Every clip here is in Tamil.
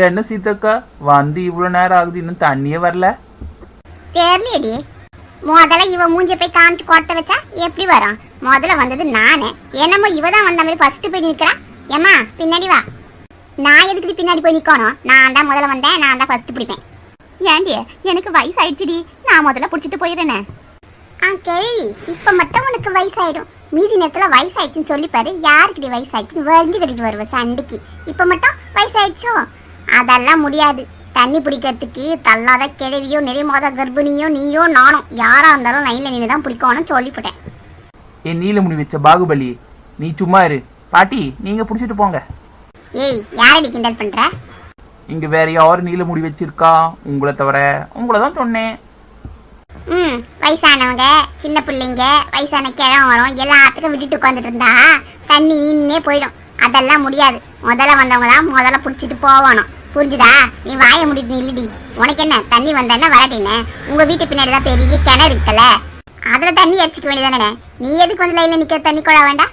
என்ன சீதக்கா வந்து இவ்வளவு நேரம் ஆகுது இன்னும் தண்ணியே வரல தெரியலடி முதல்ல இவ மூஞ்சி போய் காமிச்சு கொட்ட வச்சா எப்படி வரும் முதல்ல வந்தது நானே என்னமோ இவ தான் வந்த மாதிரி ஃபர்ஸ்ட் போய் நிக்கிறா ஏம்மா பின்னாடி வா நான் எதுக்கு பின்னாடி போய் நிக்கணும் நான் தான் முதல்ல வந்தேன் நான் தான் ஃபர்ஸ்ட் பிடிப்பேன் ஏண்டி எனக்கு வயசாயிடுச்சுடி நான் முதல்ல பிடிச்சிட்டு போயிடுறேன் ஆ கேள்வி இப்ப மட்டும் உனக்கு வயசாயிடும் மீதி நேரத்துல வயசாயிடுச்சுன்னு சொல்லி பாரு வயசாயிடுச்சுன்னு வரைஞ்சு கட்டிட்டு வருவேன் சண்டைக்கு இப்ப மட்டும் வயசாயிடுச்சோ அதெல்லாம் முடியாது. தண்ணி பிடிக்கிறதுக்கு தள்ளாத கிழவியோ நெறிமாத கர்ப்பிணியோ நீயோ நானும் யாரா இருந்தாலும் லைன்ல நின்று தான் பிடிக்கணும்னு சொல்லிவிட்டேன். என் நீலமுடி வச்ச பாகுபலி நீ சும்மா இரு. பாட்டி நீங்க புடிச்சிட்டு போங்க. ஏய் யாரடி கிண்டல் பண்ற? இங்க வேற யாரும் நீலமுடி வச்சிருக்கா? உங்களை தவிர உங்களை தான் சொன்னேன். ம் வயசானவங்க சின்ன பிள்ளைங்க வயசான கிழவன் வரும் எல்லாத்துக்கும் விட்டுட்டு உட்காந்துட்டு இருந்தா தண்ணி நின்னே போயிடும். அதெல்லாம் முடியாது. முதல்ல வந்தவங்க தான் முதல்ல பிடிச்சிட்டு போகணும். புரிஞ்சுதா? நீ வாயை முடிட்டு நில்லுடி. உனக்கு என்ன தண்ணி வந்தேன்னா வரட்டின்னு உங்க வீட்டு பின்னாடி தான் பெரிய கிணறு இருக்குல்ல. அதுல தண்ணி அடிச்சுக்க வேண்டியதானே? நீ எதுக்கு வந்து லைன்ல நிக்க தண்ணி கொள்ள வேண்டாம்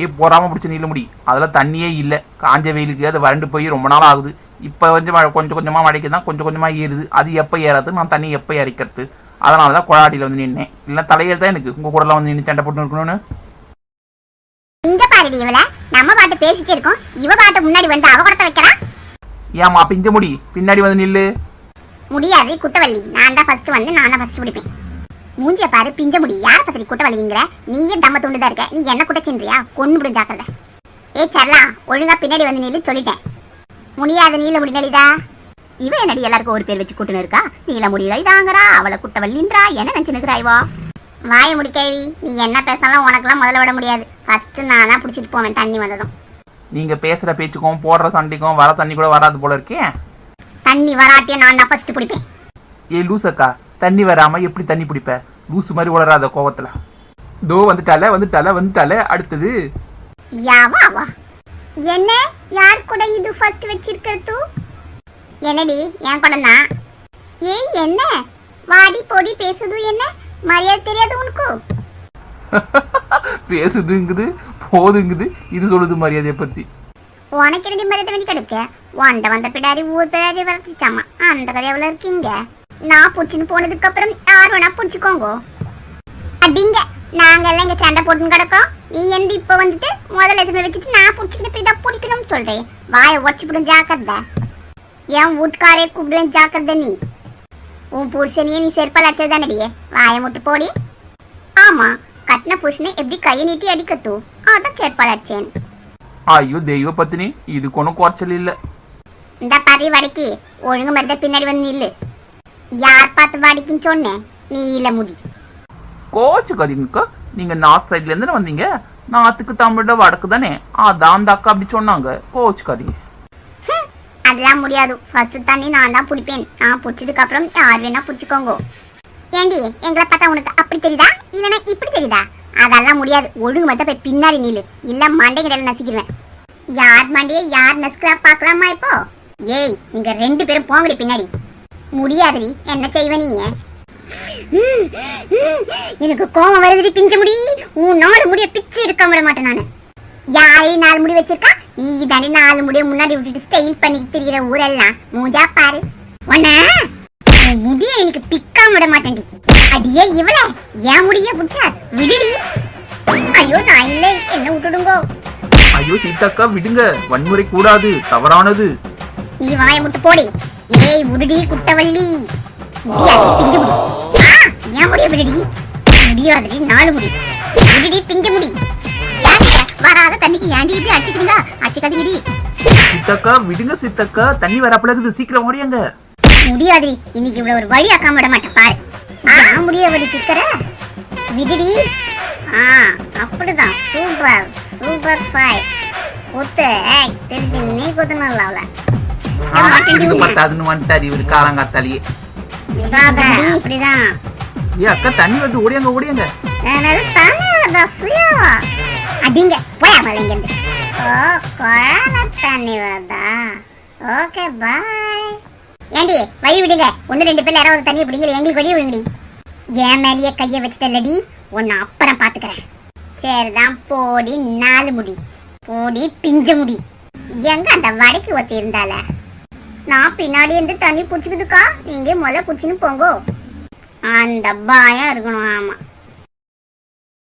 ஏ போறாம பிடிச்ச நீலமுடி அதெல்லாம் தண்ணியே இல்ல. காஞ்ச வெயிலுக்கு அது வறண்டு போய் ரொம்ப நாள் ஆகுது. இப்ப வந்து கொஞ்சம் கொஞ்சமா மழைக்கு தான் கொஞ்சம் கொஞ்சமா ஏறுது. அது எப்ப ஏறாது? நான் தண்ணி எப்ப இறக்கிறது? அதனால தான் குழாடியில வந்து நின்னேன். இல்ல தலையில் தான் எனக்கு? உங்க கூட வந்து நின்று சண்டை போட்டு இருக்கணும்னு. இங்க பாருடி இவள. நம்ம பாட்டு பேசிட்டே இருக்கோம். இவ பாட்டு முன்னாடி வந்து அவ வைக்கிறா? ஏமா பிஞ்ச முடி? பின்னாடி வந்து நில்லு. முடியாது குட்டவள்ளி. நான் தான் ஃபர்ஸ்ட் வந்து நான் தான் ஃபர்ஸ்ட் பிடிப்பேன் மூஞ்சிய பாரு பிஞ்ச முடி. யார் பத்திரி குட்டவள்ளிங்கிற? நீயே தம்ம துண்டு தான் இருக்க. நீ என்ன குட்ட சின்றியா? கொண்டு விடும் ஜாக்கிரத. ஏ சரலா ஒழுங்கா பின்னாடி வந்து நில்லு சொல்லிட்டேன். முடியாது நீல முடி நடிதா? இவ என்னடி எல்லாருக்கும் ஒரு பேர் வச்சு கூட்டுன்னு இருக்கா? நீல முடியல இதாங்கறா அவளை குட்டவள்ளின்றா என்ன நினைச்சுனுக்குறாய்வா வாய முடிக்கேவி நீ என்ன பேசினாலும் உனக்கெல்லாம் முதல்ல விட முடியாது. ஃபர்ஸ்ட் நான் தான் பிடிச்சிட்டு போவேன் தண்ணி வந்ததும். நீங்க பேசுற பேச்சுக்கும் போடுற சண்டைக்கும் வர தண்ணி கூட வராது போல இருக்கே. தண்ணி வராட்டியும் நான் தான் ஃபர்ஸ்ட் பிடிப்பேன் ஏ லூசக்கா தண்ணி வராம எப்படி தண்ணி பிடிப்ப லூசு மாதிரி உளராத கோவத்துல. தோ வந்துட்டால வந்துட்டால வந்துட்டால அடுத்தது. யாவா வா என்ன? யார் கூட இது ஃபர்ஸ்ட் வச்சிருக்கிறது என்னடி என் கூட தான் ஏய் என்ன? வாடி போடி பேசுது என்ன? மரியாதை தெரியாது உனக்கு? பேசுதுங்குது போதுங்குது. இது சொல்லுது மரியாதையை பத்தி. உனக்கு ரெண்டு மரியாதை வேண்டி கிடைக்க உண்ட வந்த பிடாரி ஊர் பிடாரி வளர்த்துச்சாமா? அந்த கதை எவ்வளவு இருக்கீங்க? நான் புடிச்சுன்னு போனதுக்கு அப்புறம் யார் வேணா புடிச்சுக்கோங்க. அப்படிங்க நாங்க எல்லாம் இங்க சண்டை போட்டுன்னு கிடக்கோம். நீ எந்த இப்ப வந்துட்டு முதல்ல எதுவுமே வச்சுட்டு நான் புடிச்சுட்டு போய் தான் பிடிக்கணும்னு சொல்றேன். வாயை உடச்சு விடும் ஜாக்கிரதை. என் வீட்டுக்காரே கூப்பிடுவேன் ஜாக்கிரதை நீ. உன் புருஷனையே நீ செருப்பால் அடிச்சதுதானடியே? வாயை முட்டு போடி. ஆமா. கட்டின புருஷனை எப்படி கையை நீட்டி அடிக்கத்து அதான் செருப்பால் அடிச்சேன் ஐயோ தெய்வ பத்தினி இதுக்கு ஒன்றும் குறைச்சல் இல்ல இந்த பறி வடக்கி ஒழுங்கு மருந்த பின்னாடி வந்து நில்லு யார் பார்த்து வடிக்குன்னு சொன்னேன் நீ இல்ல முடி கோச்சுக்காதீங்கக்கா நீங்க நார்த் சைட்ல இருந்து வந்தீங்க நாத்துக்கு தமிழ வடக்கு தானே அதான் அந்த அக்கா அப்படி சொன்னாங்க கோச்சுக்காதீங்க அதெல்லாம் முடியாது ஃபர்ஸ்ட் தண்ணி நான் தான் பிடிப்பேன் நான் பிடிச்சதுக்கு அப்புறம் யார் வேணா பிடிச்சிக்கோங்க ஏண்டி எங்களை பார்த்தா உனக்கு அப்படி தெரியுதா? இல்லைன்னா இப்படி தெரியுதா? அதெல்லாம் முடியாது. ஒழுங்கு மட்டும் போய் பின்னாடி நில்லு. இல்ல மண்டை கிடையாது நசுக்கிடுவேன் யார் மண்டையை யார் நசுக்கிறா பார்க்கலாமா இப்போ? ஏய் நீங்க ரெண்டு பேரும் போங்கடி பின்னாடி. முடியாதுடி. என்ன செய்வ நீ? எனக்கு கோபம் வருதுடி பிஞ்ச முடி. உன் நாலு முடிய பிச்சு இருக்க விட மாட்டேன் நானு. யாரே நாலு முடி வச்சிருக்கா? நீ தானே நாலு முடிய முன்னாடி விட்டுட்டு ஸ்டைல் பண்ணிட்டு திரிகிற ஊரெல்லாம். மூஞ்சா பாரு. உன்ன உன் முடிய எனக்கு பிக்காம விட மாட்டேன்டி. அடியே இவள என் முடிய புடிச்சா விடுடி. ஐயோ நான் இல்லை. என்ன விட்டுடுங்கோ. ஐயோ சீதாக்கா விடுங்க. வன்முறை கூடாது. தவறானது. நீ வாயை முட்டு போடி. ஏய் விடுடி குட்டவள்ளி. பிஞ்சு முடி. ஏன் முடிய விடுடி. முடியாதடி நாலு முடி. விடுடி பிஞ்சு முடி. வராத தண்ணிக்கு ஏன்டி இப்படி அடிச்சுக்கிறீங்க அடிச்சுக்காதீங்கடி. சீதாக்கா விடுங்க சீதாக்கா. தண்ணி வரப்பல இருக்குது. சீக்கிரம் ஓடியாங்க. முடியாது இன்னைக்கு இவ்வளவு ஒரு வழி ஆக்காம விட மாட்டேன். பாரு. நான் முடிய வழி சிக்கற விடுடி. ஆ அப்படிதான். சூப்பர் சூப்பர் ஃபைவ் குத்து ஏய், திருப்பி நீ குத்துனல அவள இதுக்கு பத்தாதுன்னு வந்துட்டாரு இவரு காலங்காத்தாலேயே. அப்படிதான். ஏ அக்கா தண்ணி வந்து ஓடியாங்க ஓடியாங்க. அடிங்க போயா முதல்ல இங்கிருந்து ஓ குழால தண்ணி வருதா? ஓகே பாய் ஏண்டி வழி விடுங்க. ஒன்று ரெண்டு பேர் யாராவது தண்ணி பிடிங்க எங்களுக்கு வழி விடுங்கடி. என் மேலேயே கையை வச்சுட்டல்லடி உன்னை அப்புறம் பார்த்துக்கிறேன் சரிதான் போடி நாலு முடி. போடி பிஞ்ச முடி. எங்க அந்த வடைக்கு ஒத்தி இருந்தால? நான் பின்னாடி இருந்து தண்ணி பிடிச்சிக்குதுக்கா? நீங்க முதல்ல பிடிச்சின்னு போங்கோ. அந்த பயம் இருக்கணும் ஆமா.